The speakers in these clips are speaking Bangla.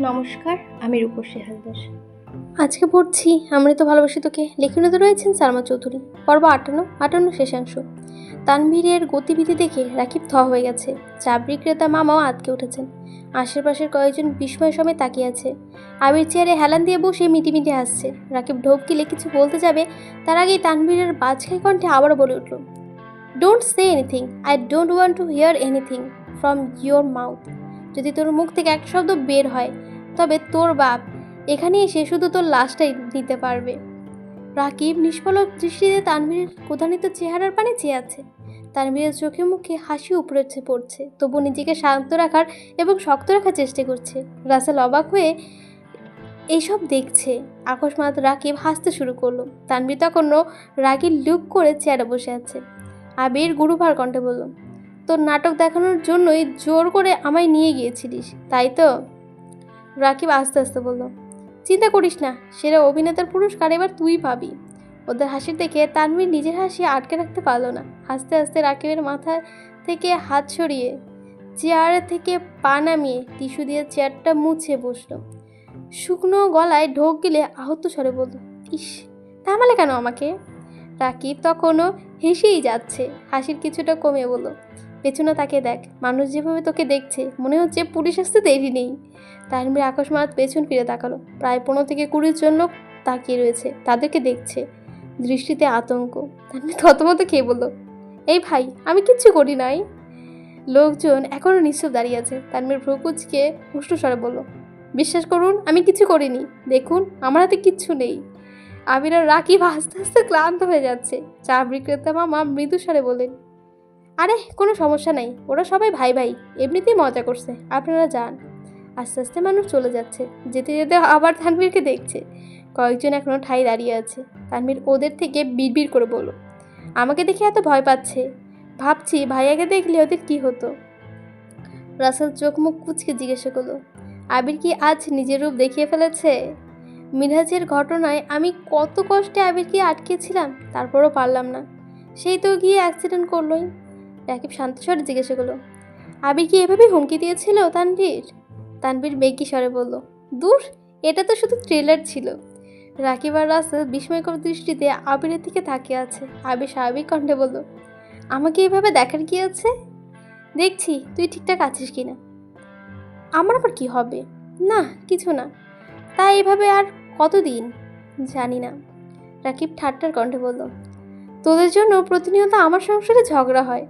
নমস্কার, আমি রূপসী হালদার। আজকে পড়ছি আমরা তো ভালোবাসি তোকে লেখনীতে রয়েছেন সালমা চৌধুরী। পর্ব আটান্ন আটান্ন শেষাংশ। তানভীরের গতিবিধি দেখে রাকিব থ হয়ে গেছে। চা বিক্রেতা মামাও আটকে উঠেছেন। আশেপাশের কয়েকজন বিস্ময় সময় তাকিয়ে আছে। আবির চেয়ারে হেলান দিয়ে বসে মিটিমিটি হাসছে। রাকিব গিলে কিছু বলতে যাবে, তার আগেই তানভীরের বাজখাই কণ্ঠে আবারও বলে উঠল don't say anything I don't want to hear anything from your mouth যদি তোর মুখ থেকে এক শব্দ বের হয়, তবে তোর বাপ এখানে এসে শুধু তোর লাশটাই নিতে পারবে। রাকিব নিষ্পলক দৃষ্টিতে তানভীরের কোদানিত চেহারার পানে চেয়ে আছে। তানভীরের চোখে মুখে হাসি উপরে পড়ছে, তবু নিজেকে শান্ত রাখার এবং শক্ত রাখার চেষ্টা করছে। রাসেল অবাক হয়ে এইসব দেখছে। আকস্মাত রাকিব হাসতে শুরু করল। তানভীর তখনও রাগি লুক করে চেয়ারে বসে আছে। আবির গুরুভার কণ্ঠে বলল তোর নাটক দেখানোর জন্যই জোর করে আমায় নিয়ে গিয়েছিলিস, তাই তো? রাকিব আস্তে আস্তে বলল, চিন্তা করিস না, সেরা অভিনেতার পুরস্কার এবার তুই পাবি। ওদের হাসি দেখে তানভীর নিজের হাসি আটকে রাখতে পারল না। হাসতে হাসতে রাকিবের মাথা থেকে হাত সরিয়ে চেয়ার থেকে পা নামিয়ে টিস্যু দিয়ে চেয়ারটা মুছে বসল। শুকনো গলায় ঢোক গিলে আহত স্বরে বলল, ইস, থামালে কেন আমাকে? রাকিব তখনও হেসেই যাচ্ছে, হাসির কিছুটা কমে বলল পেছনে তাকে দেখ। মানুষ যেভাবে তোকে দেখছে, মনে হচ্ছে পুলিশ আসতে দেরি নেই। তানভীর আকস্মাত পেছন ফিরে তাকালো। প্রায় পনেরো থেকে কুড়ির জন্য তাকিয়ে রয়েছে, তাদেরকে দেখছে। দৃষ্টিতে আতঙ্ক। তানভীর থতমত খেয়ে বলল, এই ভাই, আমি কিচ্ছু করি নাই। লোকজন এখনও নিশ্চব দাঁড়িয়ে আছে। তানভীর ভ্রকুচকে উষ্ণস্বরে বলল, বিশ্বাস করুন, আমি কিছু করিনি। দেখুন, আমার হাতে কিচ্ছু নেই। আবির আর রাকিব আস্তে আস্তে ক্লান্ত হয়ে যাচ্ছে। চা বিক্রেতা মামা মৃদু স্বরে বললেন আরে, কোনো সমস্যা নাই। ওরা সবাই ভাই ভাই, এমনিতেই মজা করছে। আপনারা যান। আস্তে আস্তে মানুষ চলে যাচ্ছে। যেতে যেতে আবার তানভীরকে দেখছে। কয়েকজন এখনও ঠাই দাঁড়িয়ে আছে। তানভীর ওদের থেকে বিড়বিড় করে বলল, আমাকে দেখে এত ভয় পাচ্ছে। ভাবছি ভাইয়াকে দেখলে ওদের কি হতো? রাসেল চোখ মুখ কুচকে জিজ্ঞাসা করল, আবির কি আজ নিজের রূপ দেখিয়ে ফেলেছে? মিরাজের ঘটনায় আমি কত কষ্টে আবিরকে আটকেছিলাম, তারপরও পারলাম না। সেই তো গিয়ে অ্যাক্সিডেন্ট করলোই। রাকিব শান্ত স্বরে জিজ্ঞাসা করল, আবির কি এভাবে হুমকি দিয়েছিল তানভীর? তানভীর মেকি স্বরে বলল, দূর, এটা তো শুধু ট্রেলার ছিল। রাকিব আর রাসেল বিস্ময়কর দৃষ্টিতে আবিরের দিকে তাকিয়ে আছে। আবির স্বাভাবিক কণ্ঠে বলল, আমাকে এভাবে দেখার কি আছে? দেখছি, তুই ঠিকঠাক আছিস কি না আমার আবার কি হবে? না, কিছু না। তা এভাবে আর কতদিন? জানি না। রাকিব ঠাট্টার কণ্ঠে বলল, তোদের জন্য প্রতিনিয়ত আমার সংসারে ঝগড়া হয়।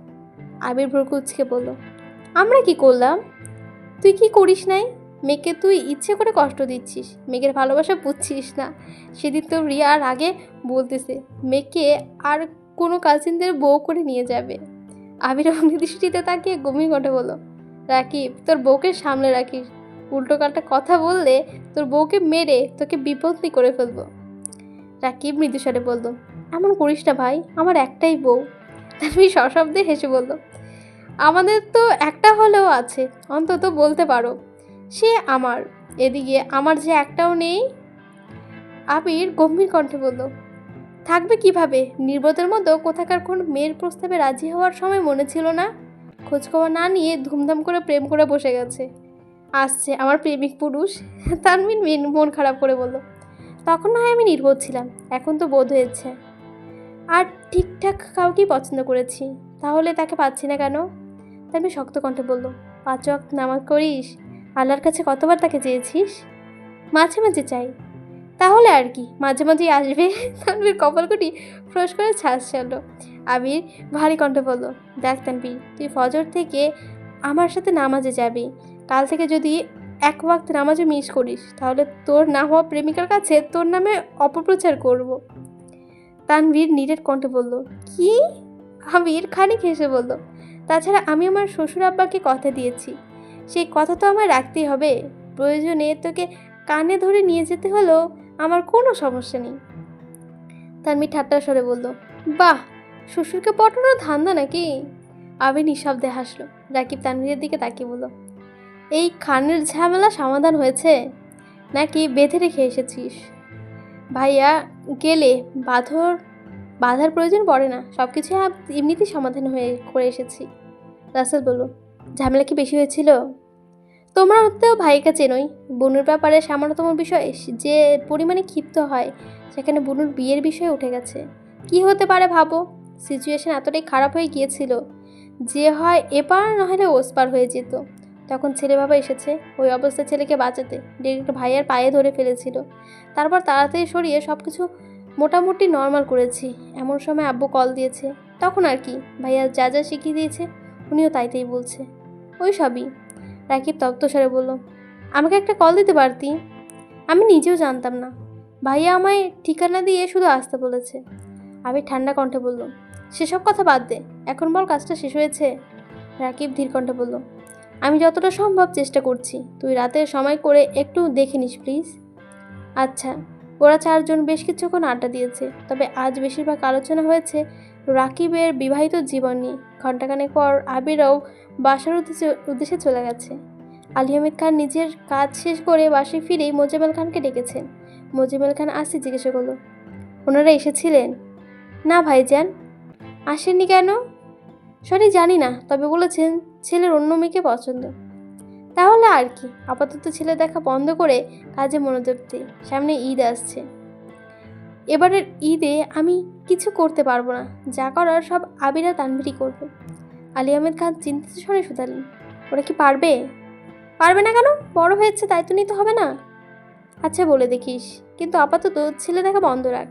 আবির ভ্রকুচকে বলল, আমরা কি করলাম? তুই কি করিস নাই? মেয়েকে তুই ইচ্ছে করে কষ্ট দিচ্ছিস মেয়েকে ভালোবাসা বুঝছিস না। সেদিন তো রিয়া আর আগে বলতেছে, মেয়েকে আর কোনো কাজিনদের বউ করে নিয়ে যাবে। আবির অগ্নি দৃষ্টিতে তাকিয়ে গম্ভীর কণ্ঠে বলল, রাকিব, তোর বউকে সামলে রাখিস। উল্টো পাল্টা কথা বললে তোর বউকে মেরে তোকে বিপত্তি করে ফেলব। রাকিব মৃদুস্বরে বলল, এমন করিস না ভাই, আমার একটাই বউ। তানভীর সশব্দে হেসে বলল, আমাদের তো একটা হলেও আছে, অন্তত বলতে পারো। সে আমার, এদিকে আমার যে একটাও নেই? আবির গম্ভীর কণ্ঠে বলল, থাকবে কীভাবে? নির্বোধের মতো কোথাকার কোন মেয়ের প্রস্তাবে রাজি হওয়ার সময় মনে ছিল না? খোঁজখবর না নিয়ে ধুমধাম করে প্রেম করে বসে গেছে। আসছে আমার প্রেমিক পুরুষ। তানমিন মেন- মন খারাপ করে বলল, তখন না হয় আমি নির্বোধ ছিলাম, এখন তো বোধ হয়েছে। আর ঠিকঠাক কাউকেই পছন্দ করেছি, তাহলে তাকে পাচ্ছি না কেন? তানমিন শক্ত কণ্ঠে বলল পাঁচ ওয়াক্ত নামাজ করিস আল্লাহর কাছে কতবার তাকে চেয়েছিস? মাঝে মাঝে চাই। তাহলে আর কি, মাঝে মাঝেই আসবে? তানবীর কপালকুটি ফ্রস করে ছাস চালো আবির ভারী কণ্ঠে বলল, দেখ তানবীর তুই ফজর থেকে আমার সাথে নামাজে যাবি। কাল থেকে যদি এক ওয়াক্ত নামাজে মিস করিস, তাহলে তোর না হওয়া প্রেমিকার কাছে তোর নামে অপপ্রচার করব। তানভীর নীরের কণ্ঠে বলল, কি? আবির খানিক হেসে বলল, তাছাড়া আমি আমার শ্বশুর আব্বাকে কথা দিয়েছি। সেই কথা তো আমার রাখতেই হবে। প্রয়োজনে তোকে কানে ধরে নিয়ে যেতে হলেও আমার কোনো সমস্যা নেই। তানভীর ঠাট্টা স্বরে বলল, বাহ! শ্বশুরকে পটানোর ধান্দা নাকি? আবি নিঃশব্দে হাসলো। রাকিব তানভীরের দিকে তাকিয়ে বলল, এই খানের ঝামেলা সমাধান হয়েছে? নাকি বেঁধে রেখে এসেছিস? ভাইয়া গেলে বাঁধর, বাধার প্রয়োজন পড়ে না। সব কিছু এমনিতেই সমাধান হয়ে করে এসেছি। রাসেল বলল, ঝামেলা কি বেশি হয়েছিল? তোমরা তো ভাইকে চেনোই। বনুর ব্যাপারে সামান্যতম বিষয়ে, যে পরিমাণে ক্ষিপ্ত হয়, সেখানে বনুর বিয়ের বিষয় উঠে গেছে। কি হতে পারে ভাবো? সিচুয়েশন এতটাই খারাপ হয়ে গিয়েছিল যে হয় এপার নাহলে ওসপার হয়ে যেত। তখন ছেলে বাবা এসেছে, ওই অবস্থায় ছেলেকে বাঁচাতে। ডিরেক্ট ভাইয়ার পায়ে ধরে ফেলেছিল। তারপর তাড়াতাড়ি সরিয়ে সব কিছু মোটামুটি নর্মাল করেছি। এমন সময় আব্বু কল দিয়েছে, তখন আর কি? ভাইয়া যা যা শিখিয়ে দিয়েছে, উনিও তাই তাই বলছে। ওই সবই। রাকিব তপ্তস্বরে বলল, আমাকে একটা কল দিতে পারতি? আমি নিজেও জানতাম না। ভাইয়া আমায় ঠিকানা দিয়ে শুধু আসতে বলেছে। আমি ঠান্ডা কণ্ঠে বলল, সেসব কথা বাদ দে, এখন বল কাজটা শেষ হয়েছে? রাকিব ধীর কণ্ঠে বলল, আমি যতটা সম্ভব চেষ্টা করছি। তুই রাতে সময় করে একটু দেখে নিস প্লিজ আচ্ছা ওরা চারজন বেশ কিছুক্ষণ আড্ডা দিয়েছে, তবে আজ বেশিরভাগ আলোচনা হয়েছে রাকিবের বিবাহিত জীবন নিয়ে। ঘণ্টাখানেক পর আবিরও বাসার উদ্দেশ্যে উদ্দেশ্যে চলে গেছে। আলী আহমেদ খান নিজের কাজ শেষ করে বাসায় ফিরেই মোজামেল খানকে ডেকেছেন। মোজামেল খান আসি জিজ্ঞাসা করল, ওনারা এসেছিলেন? না, ভাইজান। আসেননি কেন? সরি, জানি না, তবে বলেছেন ছেলের অন্য মেয়েকে পছন্দ। তাহলে আর কি? আপাতত ছেলে দেখা বন্ধ করে কাজে মনোযোগ দিই সামনে ঈদ আসছে। এবারের ঈদে আমি কিছু করতে পারব না। যা করার সব আবিরা তানবিরি করবে। আলী আহমেদ খান চিন্তিত স্বরে শুধালেন, ওরা কি পারবে? পারবে না কেন? বড় হয়েছে, দায়িত্ব নিতে হবে না? আচ্ছা বলে দেখিস। কিন্তু আপাতত ছেলে দেখা বন্ধ রাখ।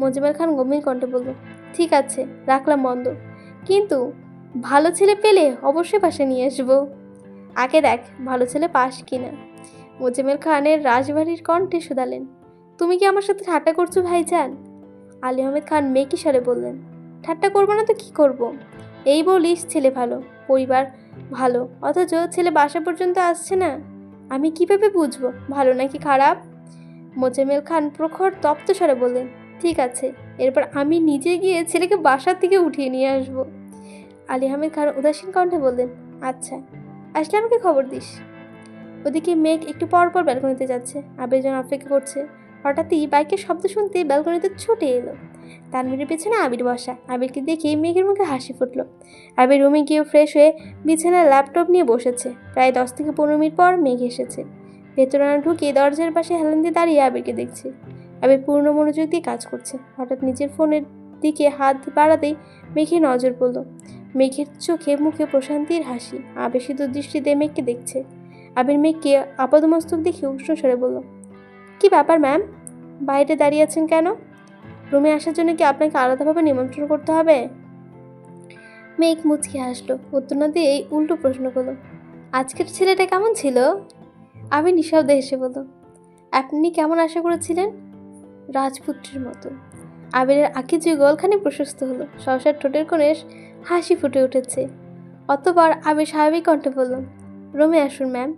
মজিবুর খান গম্ভীর কণ্ঠে বলল, ঠিক আছে, রাখলাম বন্ধ। কিন্তু ভালো ছেলে পেলে অবশ্যই পাশে নিয়ে আসব। আগে দেখ, ভালো ছেলে পাস কিনা। মোজামেল খানের রাজবাড়ির কণ্ঠে শুধালেন, তুমি কি আমার সাথে ঠাট্টা করছ, ভাইজান? আলী আহমেদ খান মেকি স্বরে বললেন, ঠাট্টা করব না তো কি করব। এই বলিস, ছেলে ভালো, পরিবার ভালো, অথচ ছেলে বাসা পর্যন্ত আসছে না। আমি কীভাবে বুঝব, ভালো নাকি খারাপ? মোজামেল খান প্রখর তপ্ত স্বরে বললেন, ঠিক আছে, এরপর আমি নিজে গিয়ে ছেলেকে বাসার থেকে উঠিয়ে নিয়ে আসব। আলী আহমেদ খান উদাসীন কণ্ঠে বললেন আচ্ছা। আসলে আমাকে খবর দিস। ওদিকে মেঘ একটু পর পর ব্যালকনিতে যাচ্ছে। আবির যেন অপেক্ষা করছে। হঠাৎই বাইকের শব্দ শুনতে ব্যালকনিতে ছুটে এলো। তানভীরের পেছনে আবির বসা। আবিরকে দেখে মেঘের মুখে হাসি ফুটলো। আবির রুমে গিয়ে ফ্রেশ হয়ে বিছানায় ল্যাপটপ নিয়ে বসেছে। প্রায় দশ থেকে পনেরো মিনিট পর মেঘ এসেছে। ভেতরে না ঢুকে দরজার পাশে হেলান দিয়ে দাঁড়িয়ে আবিরকে দেখছে। আবির পূর্ণ মনোযোগ দিয়ে কাজ করছে। হঠাৎ নিজের ফোনের দিকে হাত বাড়াতেই মেঘে নজর পড়ল। মেঘের চোখে মুখে প্রশান্তির হাসি, আবেশিত দৃষ্টিতে মেঘকে দেখছে। আবির মেঘকে আপাদমস্তক দেখে উষ্ণ স্বরে বলল, কি ব্যাপার, ম্যাম? বাইরে দাঁড়িয়ে আছেন কেন? রুমে আসার জন্য কি আপনাকে আলাদাভাবে নিমন্ত্রণ করতে হবে? মেঘ মুচকি হাসলো, উত্তর না দিয়ে এই উল্টো প্রশ্ন করল, আজকের ছেলেটা কেমন ছিল? আমি নিঃশব্দে হেসে বলল, আপনি কেমন আশা করেছিলেন? রাজপুত্রের মতো। আবিরের আঁকি যুগলখানি প্রশস্ত হলো, সহসার ঠোঁটের কোণে হাসি ফুটে উঠেছে। অতবার আবির স্বাভাবিক কণ্ঠে বলল, রুমে আসুন, ম্যাম।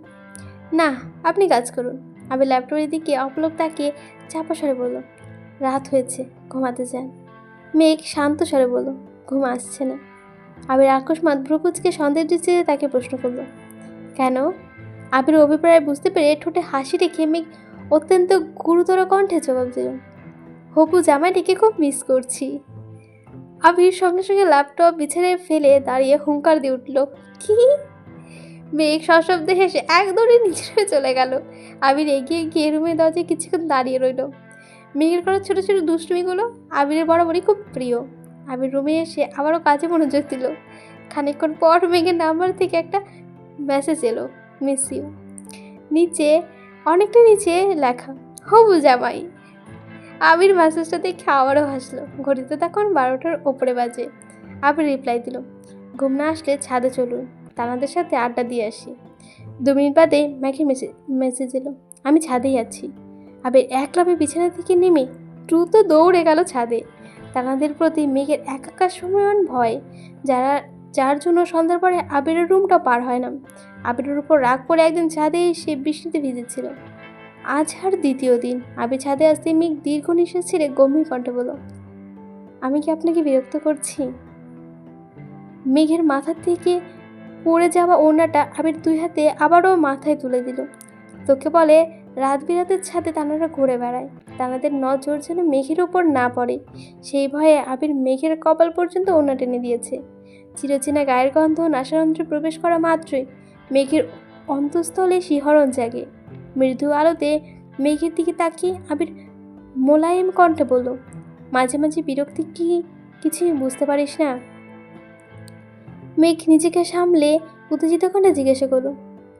না, আপনি কাজ করুন। আবির ল্যাপটপের দিকে অপলক তাকিয়ে চাপা স্বরে বলল, রাত হয়েছে, ঘুমাতে যান। মেঘ শান্ত স্বরে বলল, ঘুম আসছে না। আবির আকস্মাত ভ্রুকুচকে সন্দেহ দৃষ্টিতে তাকে প্রশ্ন করল, কেন? আবির অভিপ্রায় বুঝতে পেরে ঠোঁটে হাসি রেখে মেঘ অত্যন্ত গুরুতর কণ্ঠে জবাব দিল হপু জামাইটিকে খুব মিস করছি। আবির সঙ্গে সঙ্গে ল্যাপটপ বিছানায় ফেলে দাঁড়িয়ে হুঙ্কার দিয়ে উঠল, কি? মেঘ সশব্দে হেসে এক দৌড়ে নিচে হয়ে চলে গেল। আবির এগিয়ে গিয়ে রুমের দরজায় কিছুক্ষণ দাঁড়িয়ে রইল। মেঘের করা ছোটো ছোটো দুষ্টুমিগুলো আবিরের বরাবরই খুব প্রিয়। আবির রুমে এসে আবারও কাজে মনোযোগ দিল। খানিকক্ষণ পর মেঘের নাম্বার থেকে একটা মেসেজ এলো মিস ইউ নিচে, অনেকটা নিচে লেখা, হবু জামাই। আবির মেসেজটা দেখে আবারও হাসলো। ঘড়িতে তখন বারোটার ওপরে বাজে। আবির রিপ্লাই দিল, ঘুম না আসলে ছাদে চলুন, তানাদের সাথে আড্ডা দিয়ে আসি। দু মিনিট বাদে মেসেজ মেসেজ এলো, আমি ছাদেই আছি। আবির এক লাভে বিছানা থেকে নেমে দ্রুত দৌড়ে গেল ছাদে। তানাদের প্রতি মেঘের একাকার সময়ন ভয়, যারা, যার জন্য সন্ধ্যার পরে আবিরের রুমটা পার হয় না। আবিরের উপর রাগ করে একদিন ছাদে এসে বৃষ্টিতে ভিজেছিল। আজ আর দ্বিতীয় দিন। আবি ছাদে আসতে মেঘ দীর্ঘ নিঃশ্বাস ছেড়ে গম্ভীর কণ্ঠে বলো আমি কি আপনাকে বিরক্ত করছি? মেঘের মাথার থেকে পড়ে যাওয়া ওড়নাটা আবির দুই হাতে আবারও মাথায় তুলে দিল। তোকে বলে, রাত বিরাতের ছাদে তানারা ঘুরে বেড়ায়। তানাদের নজর যেন মেঘের উপর না পড়ে। সেই ভয়ে আবির মেঘের কপাল পর্যন্ত ওড়না টেনে দিয়েছে। চিরচেনা গায়ের গন্ধ নাসারন্ত্রে প্রবেশ করা মাত্রই মেঘের অন্তঃস্থলে শিহরণ জাগে। মৃদু আলোতে মেঘের দিকে তাকিয়ে আবির মোলায়েম কণ্ঠে বলল, মাঝে মাঝে বিরক্তি কি কিছুই বুঝতে পারিস না? মেঘ নিজেকে সামলে উত্তেজিত কণ্ঠে জিজ্ঞাসা করল,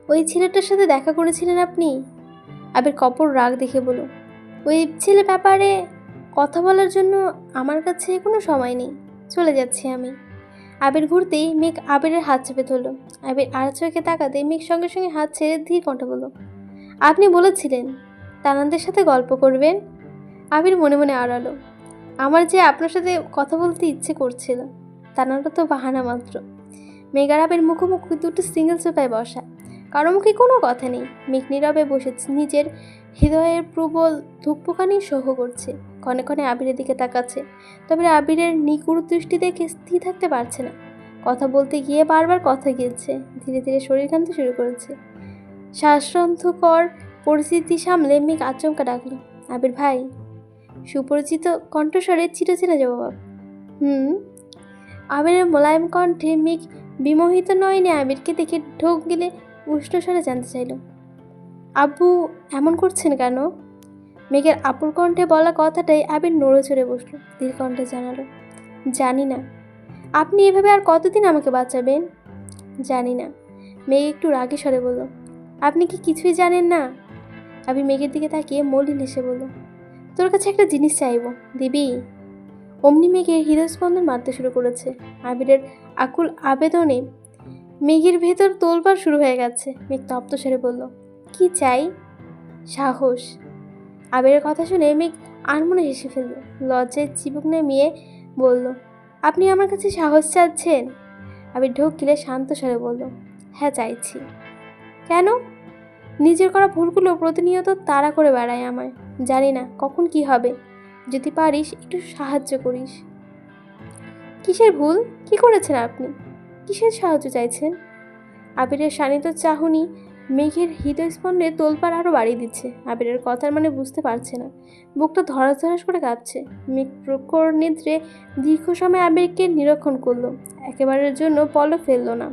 ওই ছেলেটার সাথে দেখা করেছিলেন আপনি? আবির কপর রাগ দেখে বলো ওই ছেলে ব্যাপারে কথা বলার জন্য আমার কাছে কোনো সময় নেই, চলে যাচ্ছি আমি। আবির ঘুরতেই মেঘ আবিরের হাত চেপে ধরলো। আবির আর চোখে তাকাতে মেঘ সঙ্গে সঙ্গে হাত ছেড়ে ধীর কণ্ঠে বলল আপনি বলেছিলেন তানাদের সাথে গল্প করবেন? আবির মনে মনে আড়ালো। আমার যে আপনার সাথে কথা বলতে ইচ্ছে করছিল তানারা তো বাহানা মাত্র। মেঘার আবির মুখোমুখি দুটো সিঙ্গেল সোফায় বসা। কারও মুখে কোনো কথা নেই। মেঘ নীরবে বসে নিজের হৃদয়ের প্রবল ধূপকানি সহ করছে। ক্ষণে ক্ষণে আবিরের দিকে তাকাচ্ছে। তবে আবিরের নিগুড় দৃষ্টি দেখে স্থির থাকতে পারছে না। কথা বলতে গিয়ে বারবার কথা গিলছে। ধীরে ধীরে শরীর কাঁদতে শুরু করেছে। শ্বাসরন্ধ্রকর পরিস্থিতি সামলে মেঘ আচমকা ডাকলো, আবির ভাই। সুপরিচিত কণ্ঠস্বরে চিরচেনা জবাব, হুম? আবিরের মোলায়েম কণ্ঠে মেঘ বিমোহিত নয়নে আবিরকে দেখে ঢোক গেলে উষ্ণ স্বরে জানতে চাইল, আব্বু এমন করছেন কেন? মেঘের আপুর কণ্ঠে বলা কথাটাই আবির নড়ে চড়ে বসল ধীর কণ্ঠে জানালো, জানি না। আপনি এভাবে আর কতদিন আমাকে বাঁচাবেন? জানি না। মেঘ একটু রাগে স্বরে বলল আপনি কি কিছুই জানেন না? আমি মেঘের দিকে তাকিয়ে মলিন হেসে বলল, তোর কাছে একটা জিনিস চাইব, দিবি? অমনি মেঘের হৃদয়স্পন্দন মারতে শুরু করেছে। আবিরের আকুল আবেদনে মেঘের ভেতর তোলবার শুরু হয়ে গেছে। মেঘ তপ্ত সেরে বলল, কি চাই? সাহস। আবিরের কথা শুনে মেঘ আনমনে হেসে ফেলল। লজ্জায় চিবুক নামিয়ে বলল, আপনি আমার কাছে সাহস চাচ্ছেন? আবির ঢোক গিলে শান্ত স্বরে বলল হ্যাঁ চাইছি। কেন? নিজের করা ভুলগুলো প্রতিনিয়ত তাড়া করে বেড়ায় আমায়। জানি না, কখন কি হবে? যদি পারিস, একটু সাহায্য করিস। কিসের ভুল? কি করেছেন আপনি? কিসের সাহায্য চাইছেন? আবিরের শানিত চাহনি মেঘের হৃদয়স্পন্দে তোলপাড় আরও বাড়িয়ে দিচ্ছে। আবিরের কথার মানে বুঝতে পারছে না। বুকটা ধরাস ধরাস করে কাঁপছে। মেঘ প্রখর নেত্রে দীর্ঘ সময় আবিরকে নিরীক্ষণ করল। একেবারের জন্য পল ফেলল না।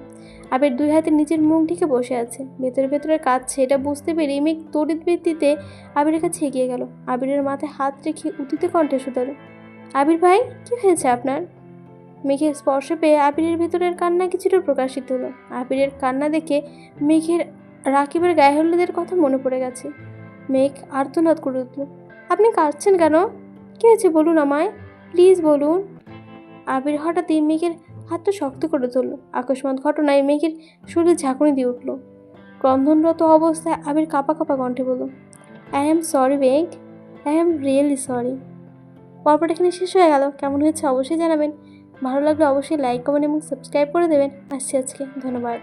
আবির দুই হাতে নিজের মুখ ঢেকে বসে আছে। ভেতরে ভেতরে কাঁদছে, এটা বুঝতে পেরে মেঘ তড়িৎ ভিত্তিতে আবিরের কাছে এগিয়ে গেল। আবিরের মাথায় হাত রেখে উদিত কণ্ঠে শুধালো, আবির ভাই, কি হয়েছে আপনার? মেঘের স্পর্শ পেয়ে আবিরের ভেতরের কান্না কিছুটা প্রকাশিত হলো। আবিরের কান্না দেখে মেঘের রাকিবের গায়ে হলুদের কথা মনে পড়ে গেছে। মেঘ আর্তনাদ করে উঠল, আপনি কাঁদছেন কেন? কী হয়েছে বলুন আমায়, প্লিজ বলুন। আবির হঠাৎই মেঘের হাতটা শক্ত করে ধরল। আকস্মাত ঘটনায় মেঘের শরীর ঝাঁকুনি দিয়ে উঠল। ক্রন্ধনরত অবস্থায় আবির কাঁপা কাঁপা কণ্ঠে বলল I am sorry beg I am really sorry পরপর এখানে শেষ হয়ে গেল। কেমন হয়েছে অবশ্যই জানাবেন। ভালো লাগলে অবশ্যই লাইক কমেন্ট এবং সাবস্ক্রাইব করে দেবেন। আসছি আজকে। ধন্যবাদ।